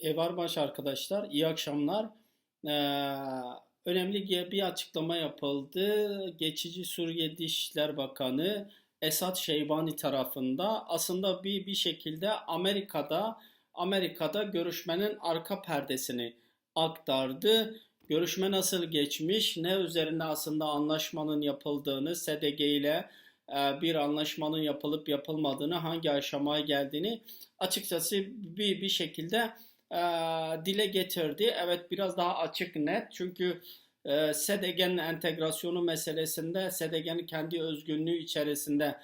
Evarbaş arkadaşlar, iyi akşamlar. Ee, önemli bir açıklama yapıldı. Geçici Suriye Dışişler Bakanı Esad Şeybani tarafında aslında bir bir şekilde Amerika'da Amerika'da görüşmenin arka perdesini aktardı. Görüşme nasıl geçmiş, ne üzerinde aslında anlaşmanın yapıldığını, SDG ile e, bir anlaşmanın yapılıp yapılmadığını, hangi aşamaya geldiğini açıkçası bir bir şekilde e, dile getirdi. Evet biraz daha açık net çünkü e, SDG'nin entegrasyonu meselesinde SDG'nin kendi özgünlüğü içerisinde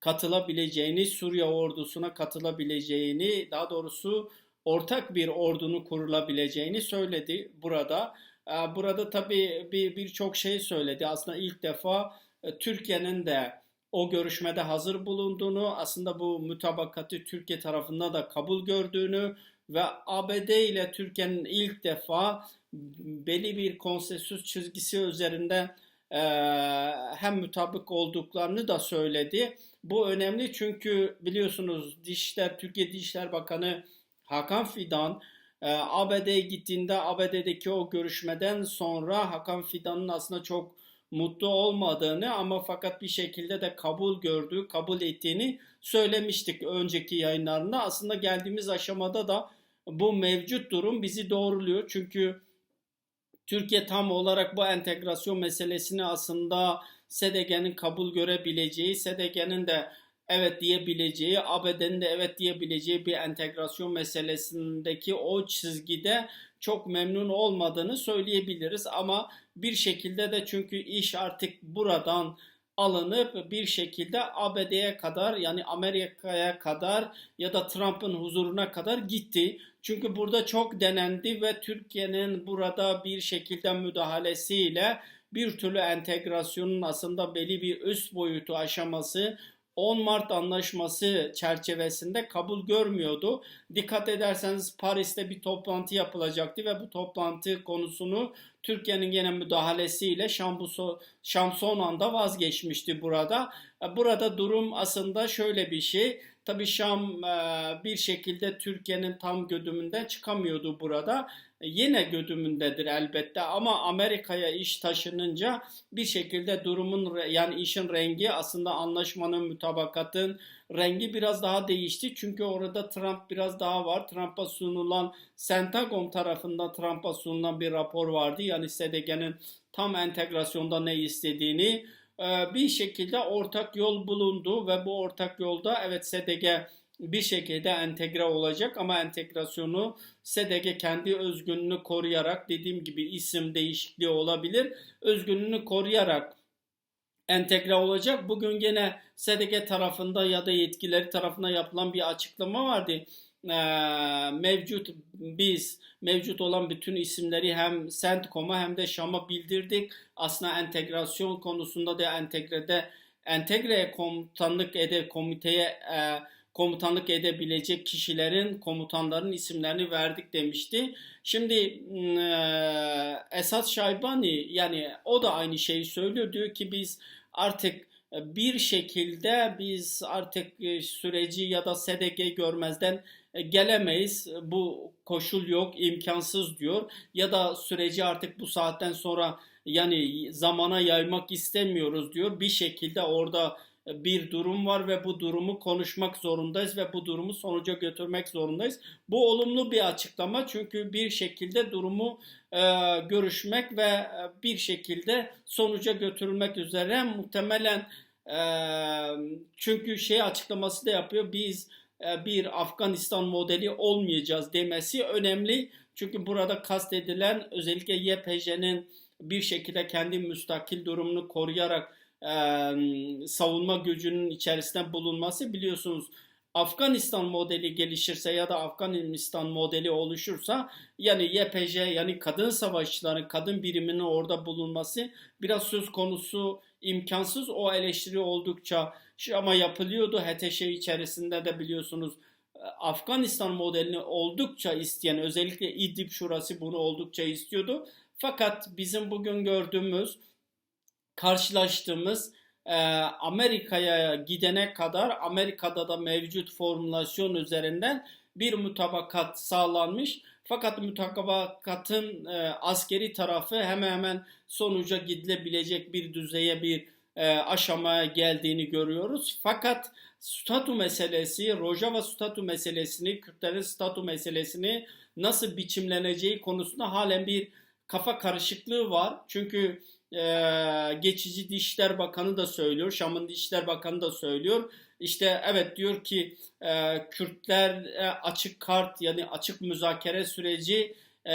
katılabileceğini, Suriye ordusuna katılabileceğini, daha doğrusu ortak bir ordunun kurulabileceğini söyledi burada. E, burada tabii bir birçok şey söyledi. Aslında ilk defa e, Türkiye'nin de o görüşmede hazır bulunduğunu, aslında bu mütabakatı Türkiye tarafından da kabul gördüğünü ve ABD ile Türkiye'nin ilk defa belli bir konsensüs çizgisi üzerinde e, hem mutabık olduklarını da söyledi. Bu önemli çünkü biliyorsunuz Dişler Türkiye Dışişler Bakanı Hakan Fidan e, ABD'ye gittiğinde ABD'deki o görüşmeden sonra Hakan Fidan'ın aslında çok mutlu olmadığını ama fakat bir şekilde de kabul gördüğü, kabul ettiğini söylemiştik önceki yayınlarında. Aslında geldiğimiz aşamada da bu mevcut durum bizi doğruluyor. Çünkü Türkiye tam olarak bu entegrasyon meselesini aslında SDG'nin kabul görebileceği, SDG'nin de evet diyebileceği, ABD'nin de evet diyebileceği bir entegrasyon meselesindeki o çizgide çok memnun olmadığını söyleyebiliriz. Ama bir şekilde de çünkü iş artık buradan alınıp bir şekilde ABD'ye kadar yani Amerika'ya kadar ya da Trump'ın huzuruna kadar gitti. Çünkü burada çok denendi ve Türkiye'nin burada bir şekilde müdahalesiyle bir türlü entegrasyonun aslında belli bir üst boyutu aşaması 10 Mart Anlaşması çerçevesinde kabul görmüyordu. Dikkat ederseniz Paris'te bir toplantı yapılacaktı ve bu toplantı konusunu Türkiye'nin gene müdahalesiyle Şam son anda vazgeçmişti burada. Burada durum aslında şöyle bir şey. Tabi Şam e, bir şekilde Türkiye'nin tam gödümünden çıkamıyordu burada. Yine gödümündedir elbette ama Amerika'ya iş taşınınca bir şekilde durumun yani işin rengi aslında anlaşmanın mütabakatın rengi biraz daha değişti. Çünkü orada Trump biraz daha var. Trump'a sunulan Pentagon tarafından Trump'a sunulan bir rapor vardı. Yani SDG'nin tam entegrasyonda ne istediğini ee, bir şekilde ortak yol bulundu ve bu ortak yolda evet SDG bir şekilde entegre olacak ama entegrasyonu SDG kendi özgünlüğünü koruyarak dediğim gibi isim değişikliği olabilir. Özgünlüğünü koruyarak entegre olacak. Bugün gene SDG tarafında ya da yetkileri tarafından yapılan bir açıklama vardı e, mevcut biz mevcut olan bütün isimleri hem CENTCOM'a hem de Şam'a bildirdik. Aslında entegrasyon konusunda da entegrede entegre komutanlık ede komiteye e, komutanlık edebilecek kişilerin komutanların isimlerini verdik demişti. Şimdi e, Esat Şaybani yani o da aynı şeyi söylüyor. Diyor ki biz artık bir şekilde biz artık e, süreci ya da SDG görmezden gelemeyiz. Bu koşul yok, imkansız diyor. Ya da süreci artık bu saatten sonra yani zamana yaymak istemiyoruz diyor. Bir şekilde orada bir durum var ve bu durumu konuşmak zorundayız ve bu durumu sonuca götürmek zorundayız. Bu olumlu bir açıklama çünkü bir şekilde durumu e, görüşmek ve e, bir şekilde sonuca götürülmek üzere muhtemelen e, çünkü şey açıklaması da yapıyor biz e, bir Afganistan modeli olmayacağız demesi önemli. Çünkü burada kastedilen özellikle YPJ'nin bir şekilde kendi müstakil durumunu koruyarak e, savunma gücünün içerisinde bulunması. Biliyorsunuz Afganistan modeli gelişirse ya da Afganistan modeli oluşursa yani YPJ yani kadın savaşçıların kadın biriminin orada bulunması biraz söz konusu imkansız. O eleştiri oldukça ama yapılıyordu. HTŞ içerisinde de biliyorsunuz Afganistan modelini oldukça isteyen özellikle İdlib Şurası bunu oldukça istiyordu. Fakat bizim bugün gördüğümüz karşılaştığımız e, Amerika'ya gidene kadar Amerika'da da mevcut formülasyon üzerinden bir mutabakat sağlanmış. Fakat mutabakatın e, askeri tarafı hemen hemen sonuca gidilebilecek bir düzeye bir e, aşamaya geldiğini görüyoruz. Fakat statü meselesi, Rojava statü meselesini, Kürtlerin statü meselesini nasıl biçimleneceği konusunda halen bir kafa karışıklığı var. Çünkü e, geçici Dışişler Bakanı da söylüyor, Şam'ın Dışişler Bakanı da söylüyor. İşte evet diyor ki e, Kürtler e, açık kart yani açık müzakere süreci e,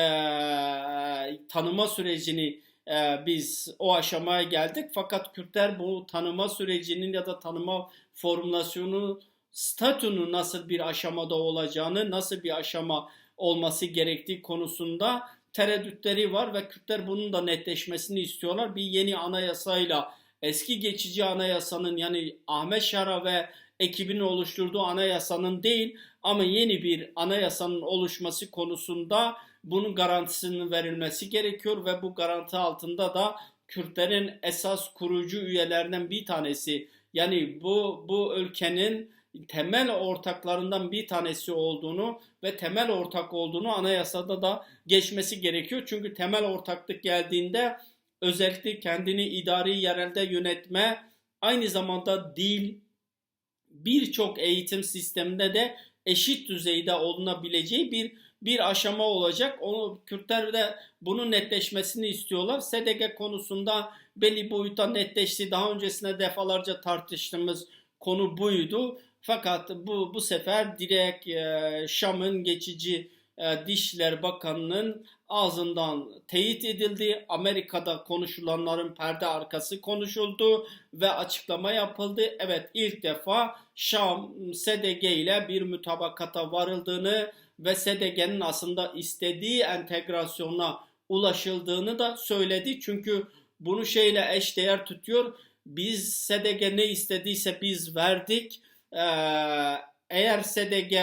tanıma sürecini e, biz o aşamaya geldik. Fakat Kürtler bu tanıma sürecinin ya da tanıma formülasyonu statünün nasıl bir aşamada olacağını, nasıl bir aşama olması gerektiği konusunda tereddütleri var ve Kürtler bunun da netleşmesini istiyorlar. Bir yeni anayasayla eski geçici anayasanın yani Ahmet Şara ve ekibinin oluşturduğu anayasanın değil ama yeni bir anayasanın oluşması konusunda bunun garantisinin verilmesi gerekiyor ve bu garanti altında da Kürtlerin esas kurucu üyelerinden bir tanesi yani bu bu ülkenin temel ortaklarından bir tanesi olduğunu ve temel ortak olduğunu anayasada da geçmesi gerekiyor. Çünkü temel ortaklık geldiğinde özellikle kendini idari yerelde yönetme aynı zamanda dil birçok eğitim sisteminde de eşit düzeyde olunabileceği bir bir aşama olacak. Onu Kürtler de bunun netleşmesini istiyorlar. SDG konusunda belli boyutta netleşti. Daha öncesinde defalarca tartıştığımız konu buydu. Fakat bu bu sefer direkt e, Şam'ın geçici e, Dışişler Bakanı'nın ağzından teyit edildi. Amerika'da konuşulanların perde arkası konuşuldu ve açıklama yapıldı. Evet ilk defa Şam SDG ile bir mutabakata varıldığını ve SDG'nin aslında istediği entegrasyona ulaşıldığını da söyledi. Çünkü bunu şeyle eşdeğer tutuyor. Biz SDG ne istediyse biz verdik. Ee, eğer SDG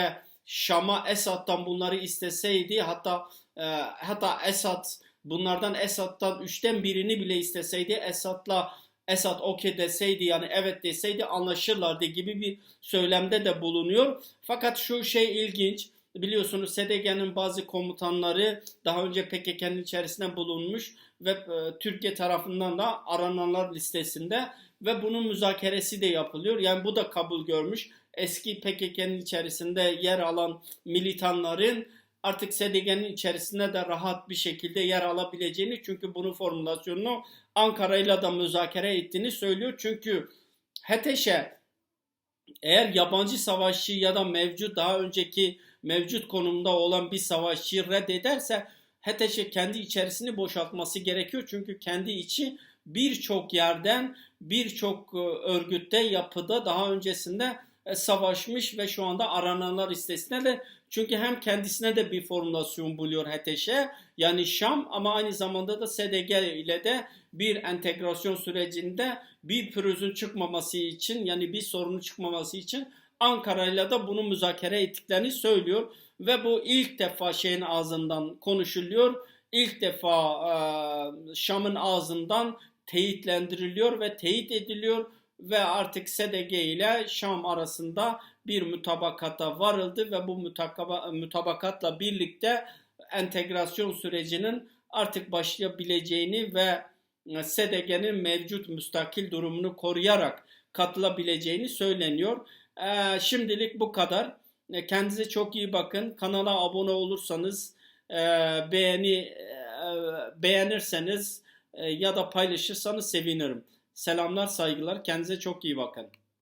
Şam'a Esad'dan bunları isteseydi hatta e, hatta Esad bunlardan Esad'dan üçten birini bile isteseydi Esad'la Esad okey deseydi yani evet deseydi anlaşırlardı gibi bir söylemde de bulunuyor. Fakat şu şey ilginç. Biliyorsunuz SDG'nin bazı komutanları daha önce PKK'nın içerisinde bulunmuş ve e, Türkiye tarafından da arananlar listesinde ve bunun müzakeresi de yapılıyor. Yani bu da kabul görmüş. Eski PKK'nın içerisinde yer alan militanların artık SDG'nin içerisinde de rahat bir şekilde yer alabileceğini çünkü bunun formülasyonunu Ankara ile da müzakere ettiğini söylüyor. Çünkü HTŞ'e eğer yabancı savaşçı ya da mevcut daha önceki mevcut konumda olan bir savaşçıyı reddederse HTŞ kendi içerisini boşaltması gerekiyor. Çünkü kendi içi birçok yerden birçok örgütte yapıda daha öncesinde savaşmış ve şu anda arananlar listesine de çünkü hem kendisine de bir formülasyon buluyor HTŞ yani Şam ama aynı zamanda da SDG ile de bir entegrasyon sürecinde bir pürüzün çıkmaması için yani bir sorunun çıkmaması için Ankara ile de bunu müzakere ettiklerini söylüyor ve bu ilk defa şeyin ağzından konuşuluyor. İlk defa e, Şam'ın ağzından teyitlendiriliyor ve teyit ediliyor ve artık SDG ile Şam arasında bir mutabakata varıldı ve bu mutabakatla birlikte entegrasyon sürecinin artık başlayabileceğini ve SDG'nin mevcut müstakil durumunu koruyarak katılabileceğini söyleniyor. Ee, şimdilik bu kadar. Kendinize çok iyi bakın. Kanala abone olursanız, e, beğeni e, beğenirseniz e, ya da paylaşırsanız sevinirim. Selamlar, saygılar. Kendinize çok iyi bakın.